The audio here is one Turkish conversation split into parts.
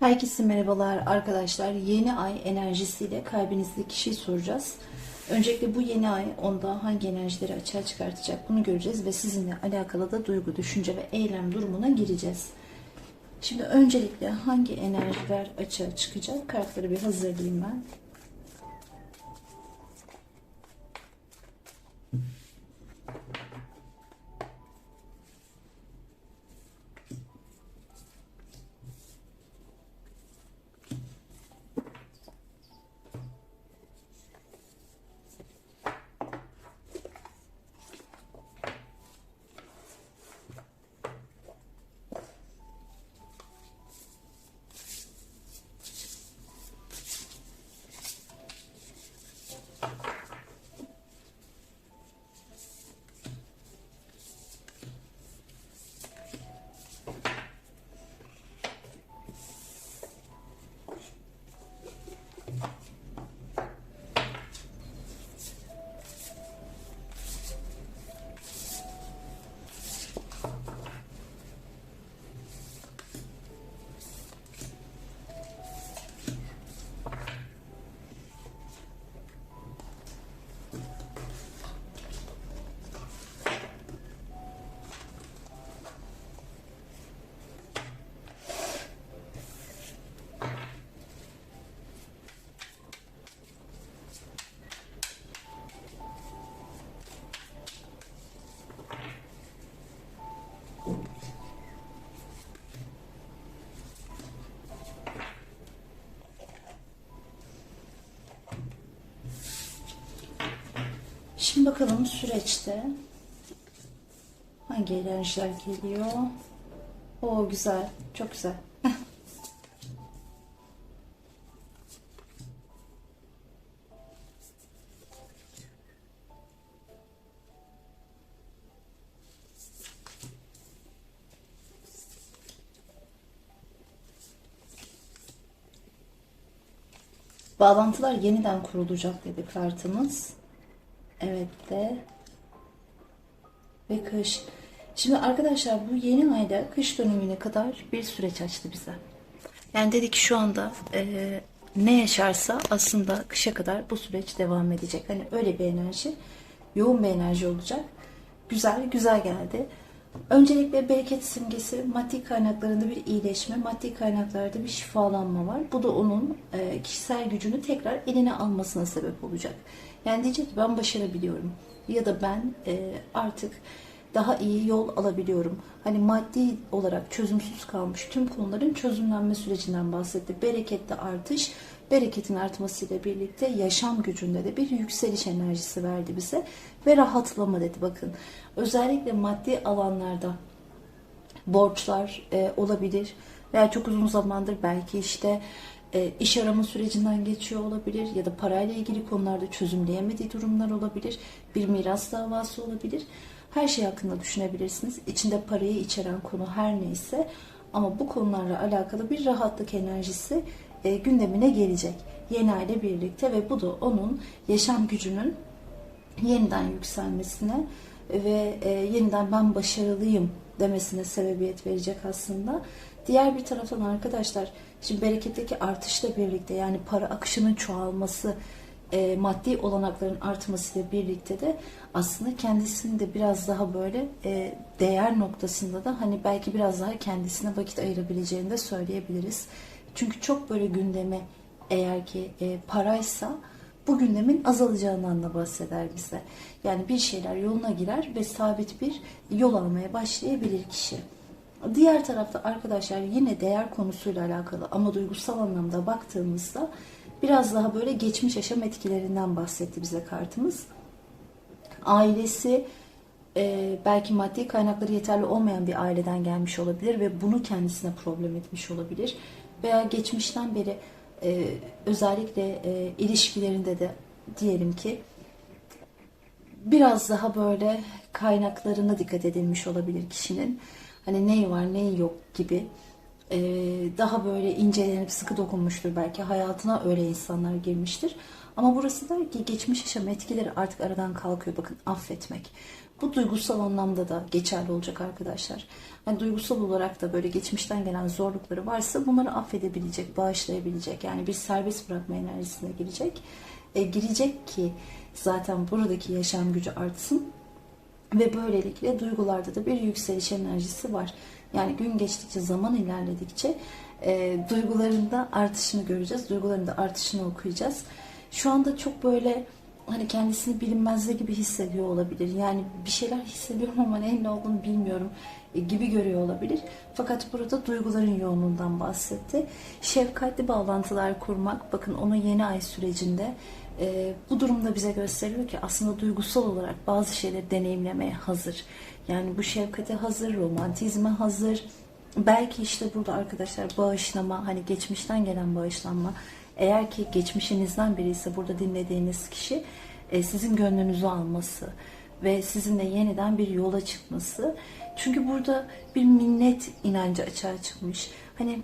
Herkese merhabalar arkadaşlar. Yeni ay enerjisiyle kalbinizdeki kişiyi soracağız. Öncelikle bu yeni ay onda hangi enerjileri açığa çıkartacak bunu göreceğiz ve sizinle alakalı da duygu, düşünce ve eylem durumuna gireceğiz. Şimdi öncelikle hangi enerjiler açığa çıkacak? Kartları bir hazırlayayım ben. Şimdi bakalım süreçte hangi enerjiler geliyor? O güzel, çok güzel. Bağlantılar yeniden kurulacak dedi kartımız. Evet de ve kış. Şimdi arkadaşlar bu yeni ayda kış dönemine kadar bir süreç açtı bize. Yani dedi ki şu anda e, ne yaşarsa aslında kışa kadar bu süreç devam edecek. Hani öyle bir enerji, yoğun bir enerji olacak. Güzel, güzel geldi. Öncelikle bereket simgesi maddi kaynaklarında bir iyileşme, maddi kaynaklarda bir şifalanma var. Bu da onun e, kişisel gücünü tekrar eline almasına sebep olacak. Yani diyecek ki ben başarabiliyorum ya da ben e, artık daha iyi yol alabiliyorum. Hani maddi olarak çözümsüz kalmış tüm konuların çözümlenme sürecinden bahsetti. Berekette artış, bereketin artmasıyla birlikte yaşam gücünde de bir yükseliş enerjisi verdi bize ve rahatlama dedi bakın. Özellikle maddi alanlarda borçlar e, olabilir veya çok uzun zamandır belki işte e, iş arama sürecinden geçiyor olabilir ya da parayla ilgili konularda çözümleyemediği durumlar olabilir. Bir miras davası olabilir. Her şey hakkında düşünebilirsiniz. İçinde parayı içeren konu her neyse ama bu konularla alakalı bir rahatlık enerjisi e, gündemine gelecek. Yeni aile birlikte ve bu da onun yaşam gücünün yeniden yükselmesine ve e, yeniden ben başarılıyım demesine sebebiyet verecek aslında. Diğer bir taraftan arkadaşlar şimdi bereketteki artışla birlikte yani para akışının çoğalması e, maddi olanakların artmasıyla birlikte de aslında kendisini de biraz daha böyle e, değer noktasında da hani belki biraz daha kendisine vakit ayırabileceğini de söyleyebiliriz. Çünkü çok böyle gündeme eğer ki e, paraysa bu gündemin azalacağından da bahseder bize. Yani bir şeyler yoluna girer ve sabit bir yol almaya başlayabilir kişi. Diğer tarafta arkadaşlar yine değer konusuyla alakalı ama duygusal anlamda baktığımızda biraz daha böyle geçmiş yaşam etkilerinden bahsetti bize kartımız. Ailesi e, belki maddi kaynakları yeterli olmayan bir aileden gelmiş olabilir ve bunu kendisine problem etmiş olabilir. Veya geçmişten beri e, özellikle e, ilişkilerinde de diyelim ki biraz daha böyle kaynaklarına dikkat edilmiş olabilir kişinin. Hani neyi var neyi yok gibi e, daha böyle incelenip sıkı dokunmuştur belki hayatına öyle insanlar girmiştir. Ama burası der ki geçmiş yaşam etkileri artık aradan kalkıyor. Bakın affetmek. Bu duygusal anlamda da geçerli olacak arkadaşlar. Yani duygusal olarak da böyle geçmişten gelen zorlukları varsa bunları affedebilecek, bağışlayabilecek. Yani bir serbest bırakma enerjisine girecek. E, girecek ki zaten buradaki yaşam gücü artsın. Ve böylelikle duygularda da bir yükseliş enerjisi var. Yani gün geçtikçe, zaman ilerledikçe e, duygularında artışını göreceğiz. Duygularında artışını okuyacağız. Şu anda çok böyle hani kendisini bilinmezliği gibi hissediyor olabilir. Yani bir şeyler hissediyorum ama neyin ne olduğunu bilmiyorum e, gibi görüyor olabilir. Fakat burada duyguların yoğunluğundan bahsetti. Şefkatli bağlantılar kurmak, bakın onun yeni ay sürecinde e, bu durumda bize gösteriyor ki aslında duygusal olarak bazı şeyleri deneyimlemeye hazır. Yani bu şefkate hazır, romantizme hazır. Belki işte burada arkadaşlar bağışlama, hani geçmişten gelen bağışlanma, eğer ki geçmişinizden biri ise burada dinlediğiniz kişi e, sizin gönlünüzü alması ve sizinle yeniden bir yola çıkması. Çünkü burada bir minnet inancı açığa çıkmış. Hani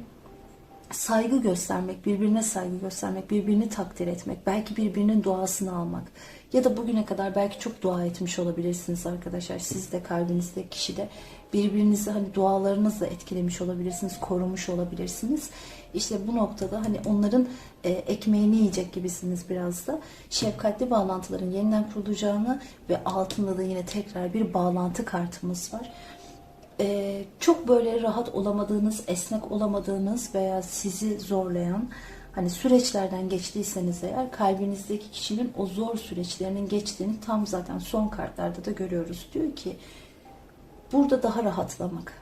saygı göstermek, birbirine saygı göstermek, birbirini takdir etmek, belki birbirinin duasını almak ya da bugüne kadar belki çok dua etmiş olabilirsiniz arkadaşlar. Siz de kalbinizde kişi de birbirinizi hani dualarınızla etkilemiş olabilirsiniz, korumuş olabilirsiniz. İşte bu noktada hani onların e, ekmeğini yiyecek gibisiniz biraz da. Şefkatli bağlantıların yeniden kurulacağını ve altında da yine tekrar bir bağlantı kartımız var e, çok böyle rahat olamadığınız, esnek olamadığınız veya sizi zorlayan hani süreçlerden geçtiyseniz eğer kalbinizdeki kişinin o zor süreçlerinin geçtiğini tam zaten son kartlarda da görüyoruz. Diyor ki burada daha rahatlamak,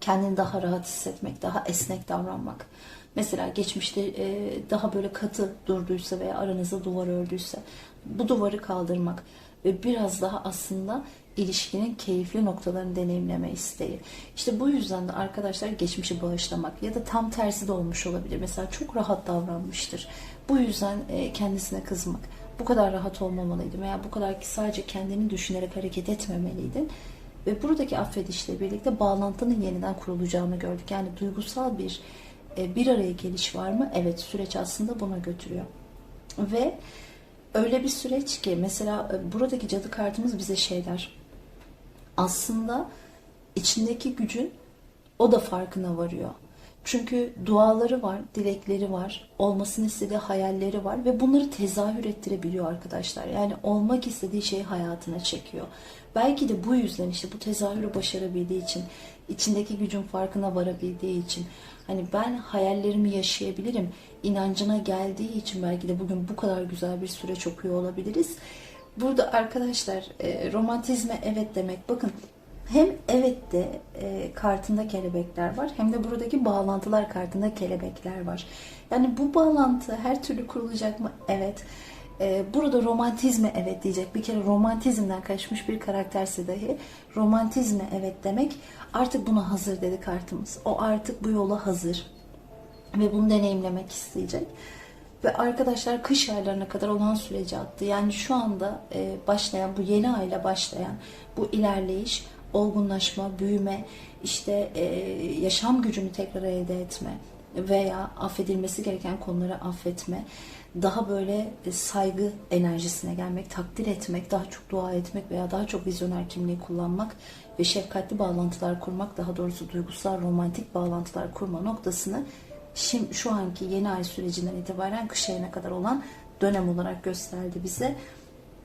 kendini daha rahat hissetmek, daha esnek davranmak. Mesela geçmişte e, daha böyle katı durduysa veya aranızda duvar ördüyse bu duvarı kaldırmak ve biraz daha aslında ilişkinin keyifli noktalarını deneyimleme isteği. İşte bu yüzden de arkadaşlar geçmişi bağışlamak ya da tam tersi de olmuş olabilir. Mesela çok rahat davranmıştır. Bu yüzden e, kendisine kızmak. Bu kadar rahat olmamalıydım veya bu kadar ki sadece kendini düşünerek hareket etmemeliydin. Ve buradaki affedişle birlikte bağlantının yeniden kurulacağını gördük. Yani duygusal bir e, bir araya geliş var mı? Evet süreç aslında buna götürüyor. Ve öyle bir süreç ki mesela e, buradaki cadı kartımız bize şeyler aslında içindeki gücün o da farkına varıyor. Çünkü duaları var, dilekleri var, olmasını istediği hayalleri var ve bunları tezahür ettirebiliyor arkadaşlar. Yani olmak istediği şeyi hayatına çekiyor. Belki de bu yüzden işte bu tezahürü başarabildiği için, içindeki gücün farkına varabildiği için, hani ben hayallerimi yaşayabilirim inancına geldiği için belki de bugün bu kadar güzel bir süreç okuyor olabiliriz. Burada arkadaşlar e, romantizme evet demek. Bakın hem evet de e, kartında kelebekler var hem de buradaki bağlantılar kartında kelebekler var. Yani bu bağlantı her türlü kurulacak mı? Evet. E, burada romantizme evet diyecek. Bir kere romantizmden kaçmış bir karakterse dahi romantizme evet demek artık buna hazır dedi kartımız. O artık bu yola hazır ve bunu deneyimlemek isteyecek. Ve arkadaşlar kış aylarına kadar olan süreci attı. Yani şu anda e, başlayan bu yeni ayla başlayan bu ilerleyiş, olgunlaşma, büyüme, işte e, yaşam gücünü tekrar elde etme veya affedilmesi gereken konuları affetme, daha böyle e, saygı enerjisine gelmek, takdir etmek, daha çok dua etmek veya daha çok vizyoner kimliği kullanmak ve şefkatli bağlantılar kurmak, daha doğrusu duygusal romantik bağlantılar kurma noktasını şimdi şu anki yeni ay sürecinden itibaren kış ayına kadar olan dönem olarak gösterdi bize.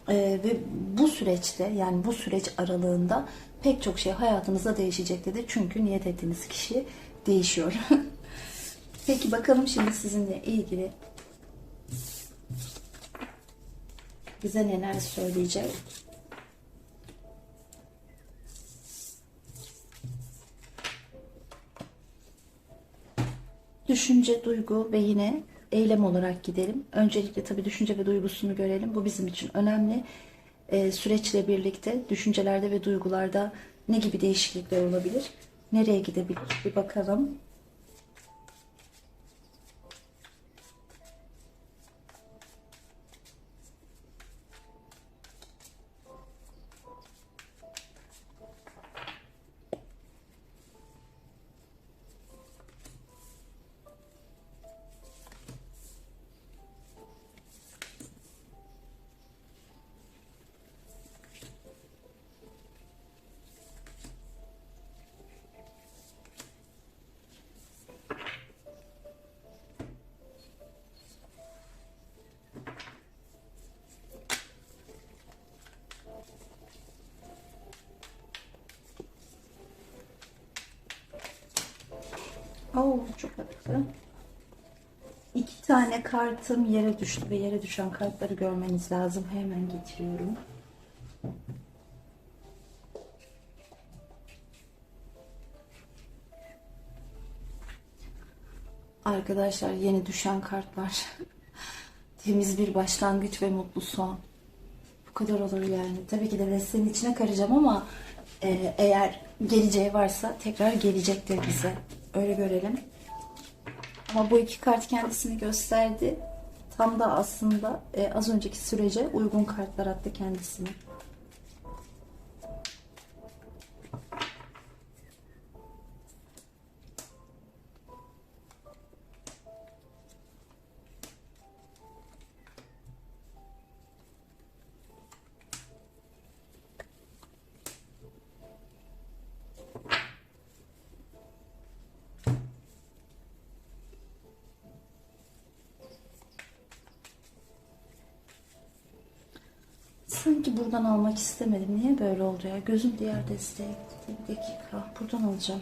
Ee, ve bu süreçte yani bu süreç aralığında pek çok şey hayatımızda değişecek dedi. Çünkü niyet ettiğiniz kişi değişiyor. Peki bakalım şimdi sizinle ilgili bize neler söyleyecek. Düşünce, duygu ve yine eylem olarak gidelim. Öncelikle tabii düşünce ve duygusunu görelim. Bu bizim için önemli. Ee, süreçle birlikte düşüncelerde ve duygularda ne gibi değişiklikler olabilir? Nereye gidebilir? Bir bakalım. Oo, çok haklı. İki tane kartım yere düştü ve yere düşen kartları görmeniz lazım. Hemen getiriyorum. Arkadaşlar yeni düşen kartlar. Temiz bir başlangıç ve mutlu son. Bu kadar olur yani. Tabii ki de desteğin içine karacağım ama e, eğer geleceği varsa tekrar gelecektir bize. Öyle görelim. Ama bu iki kart kendisini gösterdi. Tam da aslında e, az önceki sürece uygun kartlar attı kendisine. Sanki buradan almak istemedim. Niye böyle oldu ya? Gözüm diğer desteğe gitti. Bir dakika. Buradan alacağım.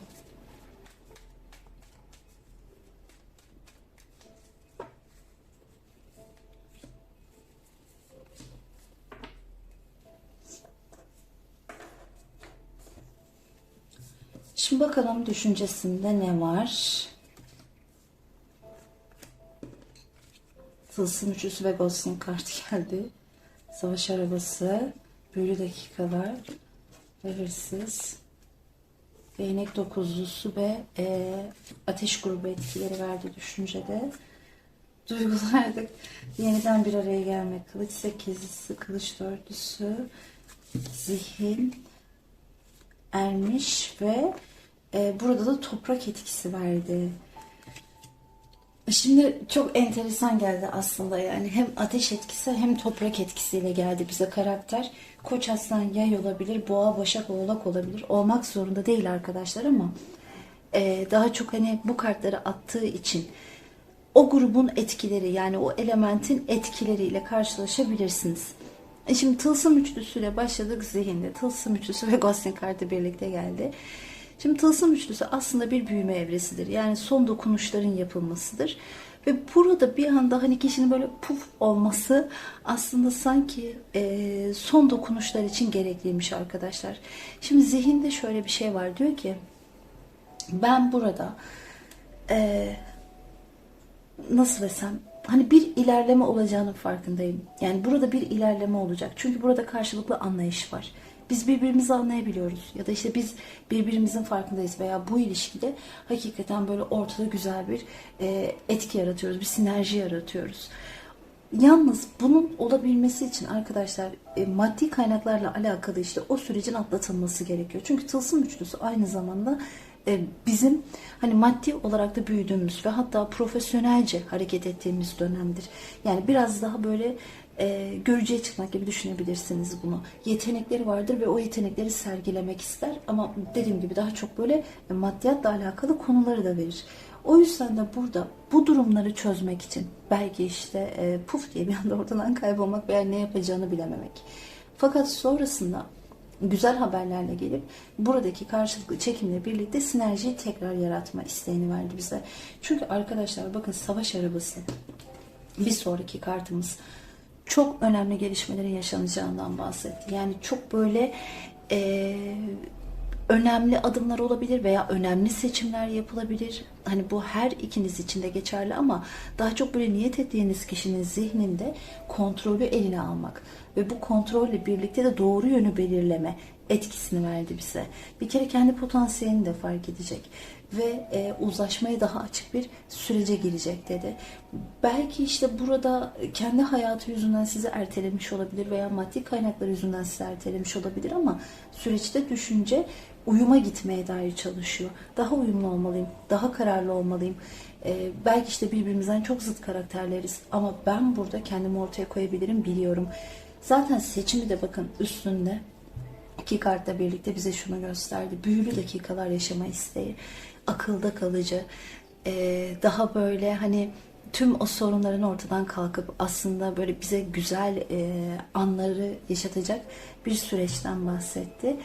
Şimdi bakalım düşüncesinde ne var? Tılsım üçlüsü ve Ghost'un kartı geldi. Savaş arabası, büyülü dakikalar hırsız. Değnek dokuzlusu ve e, ateş grubu etkileri verdi düşüncede. Duygularda yeniden bir araya gelmek. Kılıç sekizlisi, kılıç dörtlüsü, zihin, ermiş ve e, burada da toprak etkisi verdi. Şimdi çok enteresan geldi aslında yani hem ateş etkisi hem toprak etkisiyle geldi bize karakter. Koç aslan yay olabilir, boğa başak oğlak olabilir. Olmak zorunda değil arkadaşlar ama e, daha çok hani bu kartları attığı için o grubun etkileri yani o elementin etkileriyle karşılaşabilirsiniz. E şimdi tılsım üçlüsüyle başladık zihinde. Tılsım üçlüsü ve Gosling kartı birlikte geldi. Şimdi tılsım üçlüsü aslında bir büyüme evresidir. Yani son dokunuşların yapılmasıdır. Ve burada bir anda hani kişinin böyle puf olması aslında sanki e, son dokunuşlar için gerekliymiş arkadaşlar. Şimdi zihinde şöyle bir şey var. Diyor ki ben burada e, nasıl desem hani bir ilerleme olacağının farkındayım. Yani burada bir ilerleme olacak. Çünkü burada karşılıklı anlayış var. Biz birbirimizi anlayabiliyoruz ya da işte biz birbirimizin farkındayız veya bu ilişkide hakikaten böyle ortada güzel bir e, etki yaratıyoruz, bir sinerji yaratıyoruz. Yalnız bunun olabilmesi için arkadaşlar e, maddi kaynaklarla alakalı işte o sürecin atlatılması gerekiyor. Çünkü tılsım üçlüsü aynı zamanda e, bizim hani maddi olarak da büyüdüğümüz ve hatta profesyonelce hareket ettiğimiz dönemdir. Yani biraz daha böyle e, görücüye çıkmak gibi düşünebilirsiniz bunu. Yetenekleri vardır ve o yetenekleri sergilemek ister ama dediğim gibi daha çok böyle maddiyatla alakalı konuları da verir. O yüzden de burada bu durumları çözmek için belki işte e, puf diye bir anda ortadan kaybolmak veya ne yapacağını bilememek. Fakat sonrasında güzel haberlerle gelip buradaki karşılıklı çekimle birlikte sinerjiyi tekrar yaratma isteğini verdi bize. Çünkü arkadaşlar bakın savaş arabası bir sonraki kartımız çok önemli gelişmelerin yaşanacağından bahsetti. Yani çok böyle e, önemli adımlar olabilir veya önemli seçimler yapılabilir. Hani bu her ikiniz için de geçerli ama daha çok böyle niyet ettiğiniz kişinin zihninde kontrolü eline almak ve bu kontrolle birlikte de doğru yönü belirleme etkisini verdi bize. Bir kere kendi potansiyelini de fark edecek ve e, uzlaşmaya daha açık bir sürece girecek dedi. Belki işte burada kendi hayatı yüzünden sizi ertelemiş olabilir veya maddi kaynaklar yüzünden sizi ertelemiş olabilir ama süreçte düşünce uyuma gitmeye dair çalışıyor. Daha uyumlu olmalıyım, daha kararlı olmalıyım. Ee, belki işte birbirimizden çok zıt karakterleriz ama ben burada kendimi ortaya koyabilirim biliyorum. Zaten seçimi de bakın üstünde iki kartla birlikte bize şunu gösterdi. Büyülü dakikalar yaşama isteği, akılda kalıcı, ee, daha böyle hani tüm o sorunların ortadan kalkıp aslında böyle bize güzel e, anları yaşatacak bir süreçten bahsetti.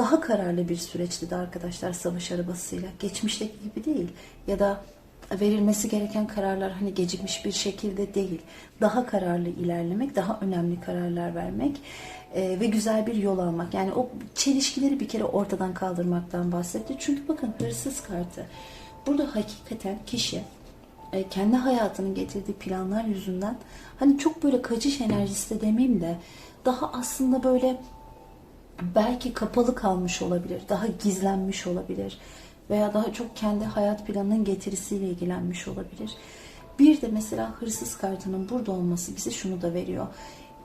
Daha kararlı bir süreçti de arkadaşlar savaş arabasıyla. Geçmişteki gibi değil ya da verilmesi gereken kararlar hani gecikmiş bir şekilde değil. Daha kararlı ilerlemek, daha önemli kararlar vermek e, ve güzel bir yol almak. Yani o çelişkileri bir kere ortadan kaldırmaktan bahsetti. Çünkü bakın hırsız kartı. Burada hakikaten kişi e, kendi hayatının getirdiği planlar yüzünden hani çok böyle kaçış enerjisi de demeyeyim de daha aslında böyle belki kapalı kalmış olabilir, daha gizlenmiş olabilir veya daha çok kendi hayat planının getirisiyle ilgilenmiş olabilir. Bir de mesela hırsız kartının burada olması bize şunu da veriyor.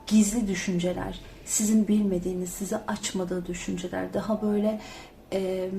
Gizli düşünceler, sizin bilmediğiniz, size açmadığı düşünceler, daha böyle e,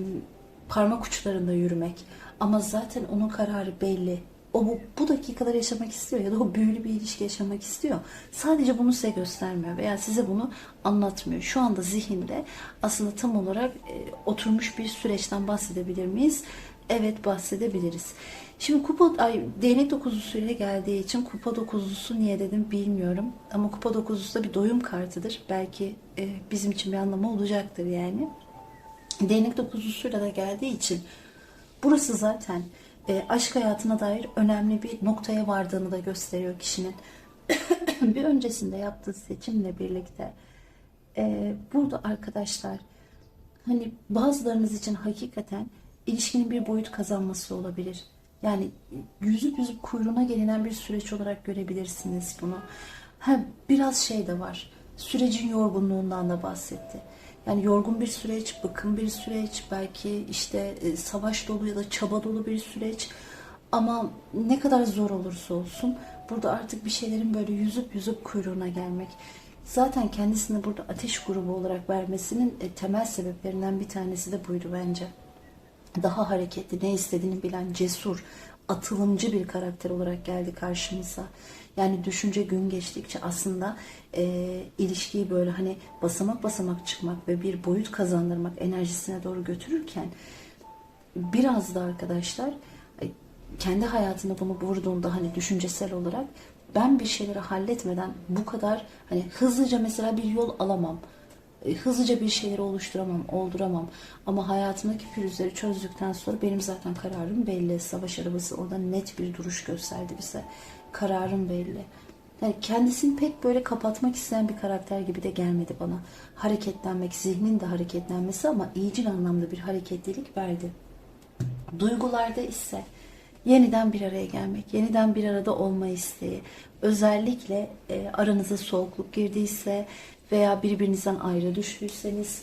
parmak uçlarında yürümek. Ama zaten onun kararı belli. O bu, bu dakikalar yaşamak istiyor ya da o büyülü bir ilişki yaşamak istiyor. Sadece bunu size göstermiyor veya size bunu anlatmıyor. Şu anda zihinde aslında tam olarak e, oturmuş bir süreçten bahsedebilir miyiz? Evet bahsedebiliriz. Şimdi kupa ay değnek dokuzlusuyla geldiği için kupa dokuzlusu niye dedim bilmiyorum. Ama kupa dokuzlusu da bir doyum kartıdır. Belki e, bizim için bir anlamı olacaktır yani. Değnek dokuzlusuyla da geldiği için burası zaten e, aşk hayatına dair önemli bir noktaya vardığını da gösteriyor kişinin. bir öncesinde yaptığı seçimle birlikte e, burada arkadaşlar hani bazılarınız için hakikaten ilişkinin bir boyut kazanması olabilir. Yani yüzüp yüzüp kuyruğuna gelinen bir süreç olarak görebilirsiniz bunu. Ha, biraz şey de var. Sürecin yorgunluğundan da bahsetti. Yani yorgun bir süreç, bıkın bir süreç, belki işte e, savaş dolu ya da çaba dolu bir süreç. Ama ne kadar zor olursa olsun burada artık bir şeylerin böyle yüzüp yüzüp kuyruğuna gelmek. Zaten kendisini burada ateş grubu olarak vermesinin e, temel sebeplerinden bir tanesi de buydu bence. Daha hareketli, ne istediğini bilen, cesur, atılımcı bir karakter olarak geldi karşımıza. Yani düşünce gün geçtikçe aslında e, ilişkiyi böyle hani basamak basamak çıkmak ve bir boyut kazandırmak enerjisine doğru götürürken biraz da arkadaşlar e, kendi hayatında bunu vurduğunda hani düşüncesel olarak ben bir şeyleri halletmeden bu kadar hani hızlıca mesela bir yol alamam. E, hızlıca bir şeyleri oluşturamam, olduramam. Ama hayatımdaki pürüzleri çözdükten sonra benim zaten kararım belli. Savaş arabası orada net bir duruş gösterdi bize. Kararım belli. Yani kendisini pek böyle kapatmak isteyen bir karakter gibi de gelmedi bana. Hareketlenmek, zihnin de hareketlenmesi ama iyicil anlamda bir hareketlilik verdi. Duygularda ise yeniden bir araya gelmek, yeniden bir arada olma isteği, özellikle e, aranıza soğukluk girdiyse veya birbirinizden ayrı düştüyseniz,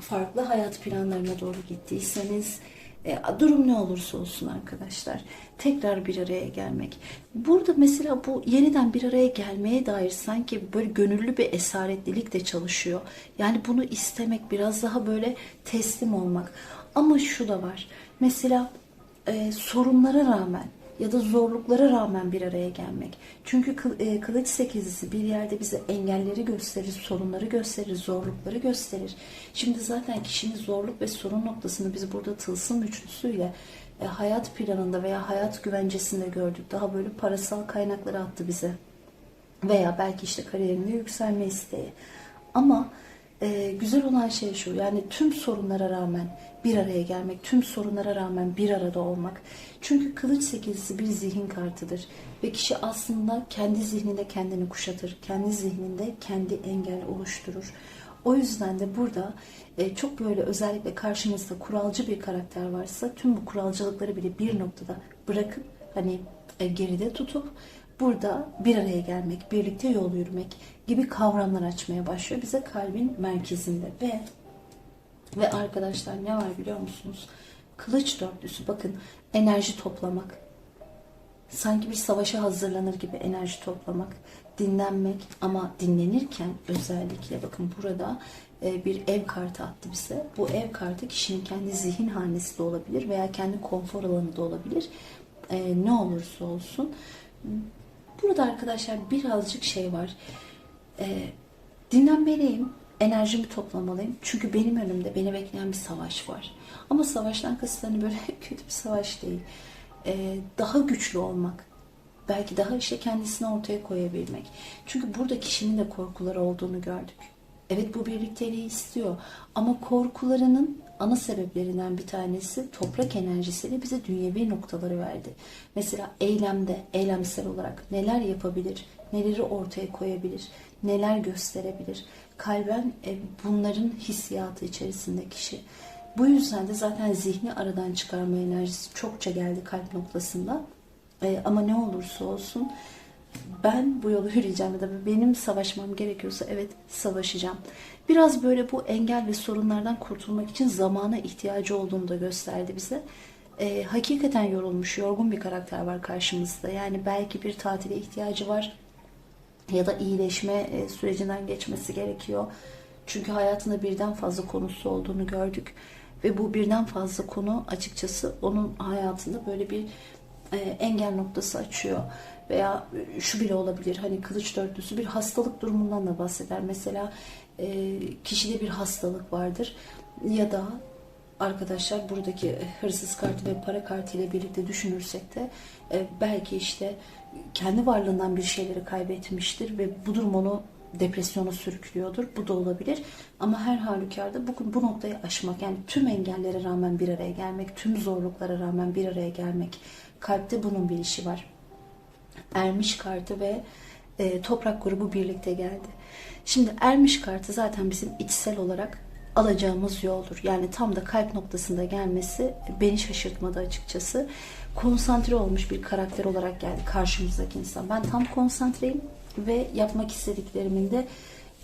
farklı hayat planlarına doğru gittiyseniz, e, durum ne olursa olsun arkadaşlar tekrar bir araya gelmek. Burada mesela bu yeniden bir araya gelmeye dair sanki böyle gönüllü bir esaretlilik de çalışıyor. Yani bunu istemek biraz daha böyle teslim olmak. Ama şu da var. Mesela e, sorunlara rağmen ya da zorluklara rağmen bir araya gelmek. Çünkü e, kılıç sekizisi bir yerde bize engelleri gösterir, sorunları gösterir, zorlukları gösterir. Şimdi zaten kişinin zorluk ve sorun noktasını biz burada tılsım üçlüsüyle e, hayat planında veya hayat güvencesinde gördük. Daha böyle parasal kaynakları attı bize. Veya belki işte kariyerinde yükselme isteği. Ama e, güzel olan şey şu yani tüm sorunlara rağmen bir araya gelmek, tüm sorunlara rağmen bir arada olmak. Çünkü kılıç sekizisi bir zihin kartıdır ve kişi aslında kendi zihninde kendini kuşatır, kendi zihninde kendi engel oluşturur. O yüzden de burada e, çok böyle özellikle karşınızda kuralcı bir karakter varsa tüm bu kuralcılıkları bile bir noktada bırakıp hani e, geride tutup burada bir araya gelmek, birlikte yol yürümek gibi kavramlar açmaya başlıyor bize kalbin merkezinde ve ve arkadaşlar ne var biliyor musunuz? Kılıç dörtlüsü bakın enerji toplamak. Sanki bir savaşa hazırlanır gibi enerji toplamak, dinlenmek ama dinlenirken özellikle bakın burada e, bir ev kartı attı bize. Bu ev kartı kişinin kendi zihin hanesi de olabilir veya kendi konfor alanı da olabilir. E, ne olursa olsun. Burada arkadaşlar birazcık şey var. E, dinlenmeliyim enerjimi toplamalıyım. Çünkü benim önümde beni bekleyen bir savaş var. Ama savaştan kasıt hani böyle kötü bir savaş değil. Ee, daha güçlü olmak. belki daha işte kendisini ortaya koyabilmek. Çünkü burada kişinin de korkuları olduğunu gördük. Evet bu birlikteliği istiyor ama korkularının ana sebeplerinden bir tanesi toprak enerjisiyle bize dünyevi noktaları verdi. Mesela eylemde, eylemsel olarak neler yapabilir, neleri ortaya koyabilir, neler gösterebilir. Kalben e, bunların hissiyatı içerisinde kişi. Bu yüzden de zaten zihni aradan çıkarma enerjisi çokça geldi kalp noktasında. E, ama ne olursa olsun ben bu yolu yürüyeceğim ya da benim savaşmam gerekiyorsa evet savaşacağım. Biraz böyle bu engel ve sorunlardan kurtulmak için zamana ihtiyacı olduğunu da gösterdi bize. E, hakikaten yorulmuş, yorgun bir karakter var karşımızda. Yani belki bir tatile ihtiyacı var ya da iyileşme e, sürecinden geçmesi gerekiyor. Çünkü hayatında birden fazla konusu olduğunu gördük. Ve bu birden fazla konu açıkçası onun hayatında böyle bir e, engel noktası açıyor. Veya şu bile olabilir hani kılıç dörtlüsü bir hastalık durumundan da bahseder. Mesela e, kişide bir hastalık vardır ya da arkadaşlar buradaki hırsız kartı ve para kartı ile birlikte düşünürsek de e, belki işte kendi varlığından bir şeyleri kaybetmiştir ve bu durum onu depresyona sürüklüyordur. Bu da olabilir. Ama her halükarda bu, bu noktayı aşmak yani tüm engellere rağmen bir araya gelmek, tüm zorluklara rağmen bir araya gelmek. Kalpte bunun bir işi var. Ermiş kartı ve e, toprak grubu birlikte geldi. Şimdi ermiş kartı zaten bizim içsel olarak alacağımız yoldur. Yani tam da kalp noktasında gelmesi beni şaşırtmadı açıkçası. Konsantre olmuş bir karakter olarak geldi karşımızdaki insan. Ben tam konsantreyim ve yapmak istediklerimin de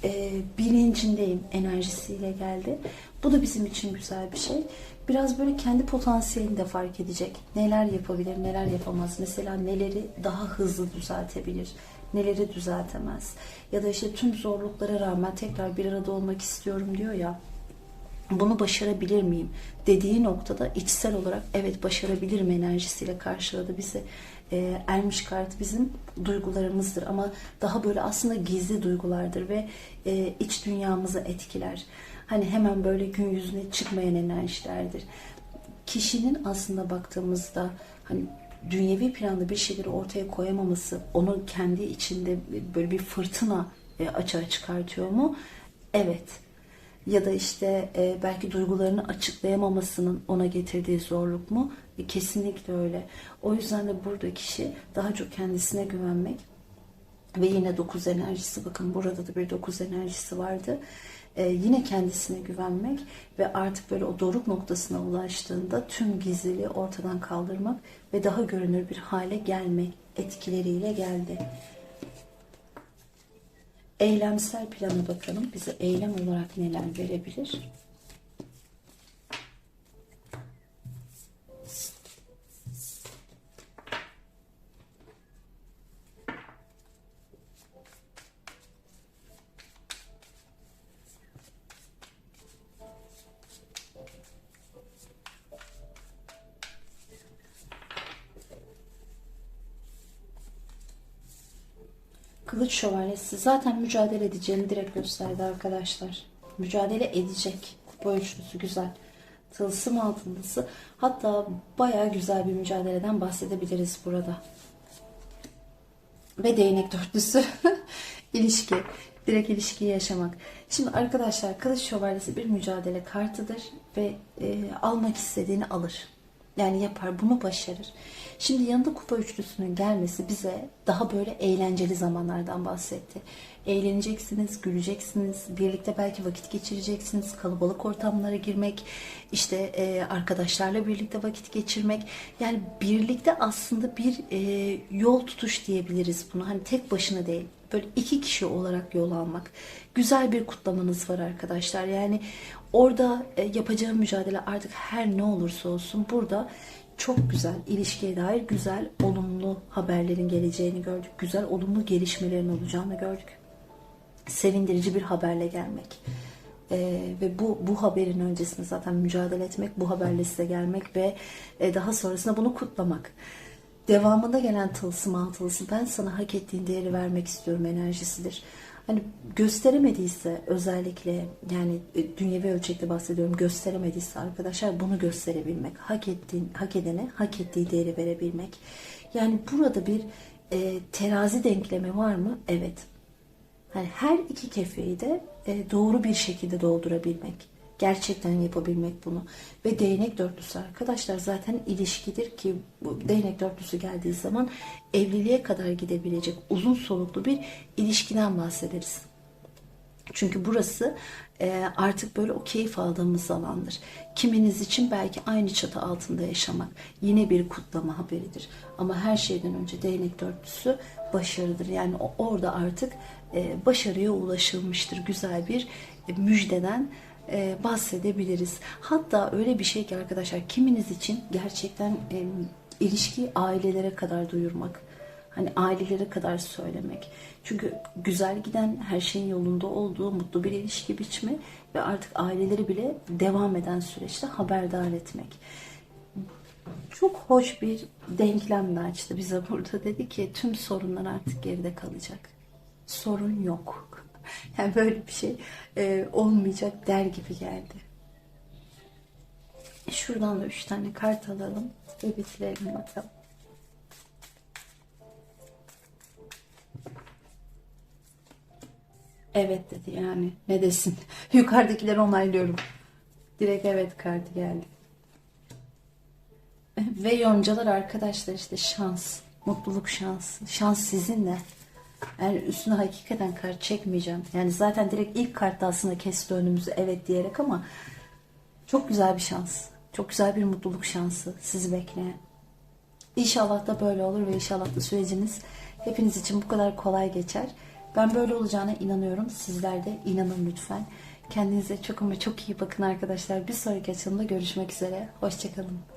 e, bilincindeyim enerjisiyle geldi. Bu da bizim için güzel bir şey. Biraz böyle kendi potansiyelini de fark edecek. Neler yapabilir, neler yapamaz. Mesela neleri daha hızlı düzeltebilir, neleri düzeltemez. Ya da işte tüm zorluklara rağmen tekrar bir arada olmak istiyorum diyor ya bunu başarabilir miyim dediği noktada içsel olarak evet başarabilirim enerjisiyle karşıladı bizi. E, ermiş kart bizim duygularımızdır ama daha böyle aslında gizli duygulardır ve e, iç dünyamızı etkiler. Hani hemen böyle gün yüzüne çıkmayan enerjilerdir. Kişinin aslında baktığımızda hani dünyevi planda bir şeyleri ortaya koyamaması onu kendi içinde böyle bir fırtına e, açığa çıkartıyor mu? Evet ya da işte e, belki duygularını açıklayamamasının ona getirdiği zorluk mu? E, kesinlikle öyle. O yüzden de burada kişi daha çok kendisine güvenmek ve yine dokuz enerjisi bakın burada da bir dokuz enerjisi vardı. E, yine kendisine güvenmek ve artık böyle o doruk noktasına ulaştığında tüm gizliliği ortadan kaldırmak ve daha görünür bir hale gelmek etkileriyle geldi. Eylemsel plana bakalım. Bize eylem olarak neler verebilir? Şövalyesi zaten mücadele edeceğini direkt gösterdi arkadaşlar. Mücadele edecek. Bu üçlüsü güzel. Tılsım altınlısı. Hatta baya güzel bir mücadeleden bahsedebiliriz burada. Ve değnek dörtlüsü. ilişki. Direkt ilişkiyi yaşamak. Şimdi arkadaşlar kılıç şövalyesi bir mücadele kartıdır ve e, almak istediğini alır. Yani yapar bunu başarır. Şimdi yanında kupa üçlüsünün gelmesi bize daha böyle eğlenceli zamanlardan bahsetti. Eğleneceksiniz, güleceksiniz, birlikte belki vakit geçireceksiniz, kalabalık ortamlara girmek, işte e, arkadaşlarla birlikte vakit geçirmek. Yani birlikte aslında bir e, yol tutuş diyebiliriz bunu. Hani tek başına değil, böyle iki kişi olarak yol almak. Güzel bir kutlamanız var arkadaşlar. Yani orada e, yapacağım mücadele artık her ne olursa olsun burada çok güzel ilişkiye dair güzel olumlu haberlerin geleceğini gördük. Güzel olumlu gelişmelerin olacağını gördük. Sevindirici bir haberle gelmek. Ee, ve bu bu haberin öncesinde zaten mücadele etmek, bu haberle size gelmek ve e, daha sonrasında bunu kutlamak. Devamında gelen tılsım altılısı ben sana hak ettiğin değeri vermek istiyorum enerjisidir hani gösteremediyse özellikle yani e, dünyevi ölçekte bahsediyorum gösteremediyse arkadaşlar bunu gösterebilmek hak ettiğin hak edene hak ettiği değeri verebilmek yani burada bir e, terazi denklemi var mı? Evet. Hani her iki kefeyi de e, doğru bir şekilde doldurabilmek. Gerçekten yapabilmek bunu. Ve değnek dörtlüsü arkadaşlar zaten ilişkidir ki bu değnek dörtlüsü geldiği zaman evliliğe kadar gidebilecek uzun soluklu bir ilişkiden bahsederiz. Çünkü burası e, artık böyle o keyif aldığımız alandır. Kiminiz için belki aynı çatı altında yaşamak yine bir kutlama haberidir. Ama her şeyden önce değnek dörtlüsü başarıdır. Yani orada artık e, başarıya ulaşılmıştır. Güzel bir e, müjdeden e, bahsedebiliriz. Hatta öyle bir şey ki arkadaşlar kiminiz için gerçekten e, ilişki ailelere kadar duyurmak. Hani ailelere kadar söylemek. Çünkü güzel giden, her şeyin yolunda olduğu mutlu bir ilişki biçimi ve artık aileleri bile devam eden süreçte haberdar etmek. Çok hoş bir denklem de açtı bize burada. Dedi ki tüm sorunlar artık geride kalacak. Sorun yok. Yani böyle bir şey e, olmayacak der gibi geldi. Şuradan da üç tane kart alalım ve bitirelim bakalım. Evet dedi yani. Ne desin? Yukarıdakileri onaylıyorum. Direkt evet kartı geldi. Ve yoncalar arkadaşlar işte şans. Mutluluk şansı. Şans sizinle. Yani üstüne hakikaten kart çekmeyeceğim. Yani zaten direkt ilk kartta aslında kesti önümüzü evet diyerek ama çok güzel bir şans. Çok güzel bir mutluluk şansı sizi bekleyen. İnşallah da böyle olur ve inşallah da süreciniz hepiniz için bu kadar kolay geçer. Ben böyle olacağına inanıyorum. Sizler de inanın lütfen. Kendinize çok ama çok iyi bakın arkadaşlar. Bir sonraki açılımda görüşmek üzere. Hoşçakalın.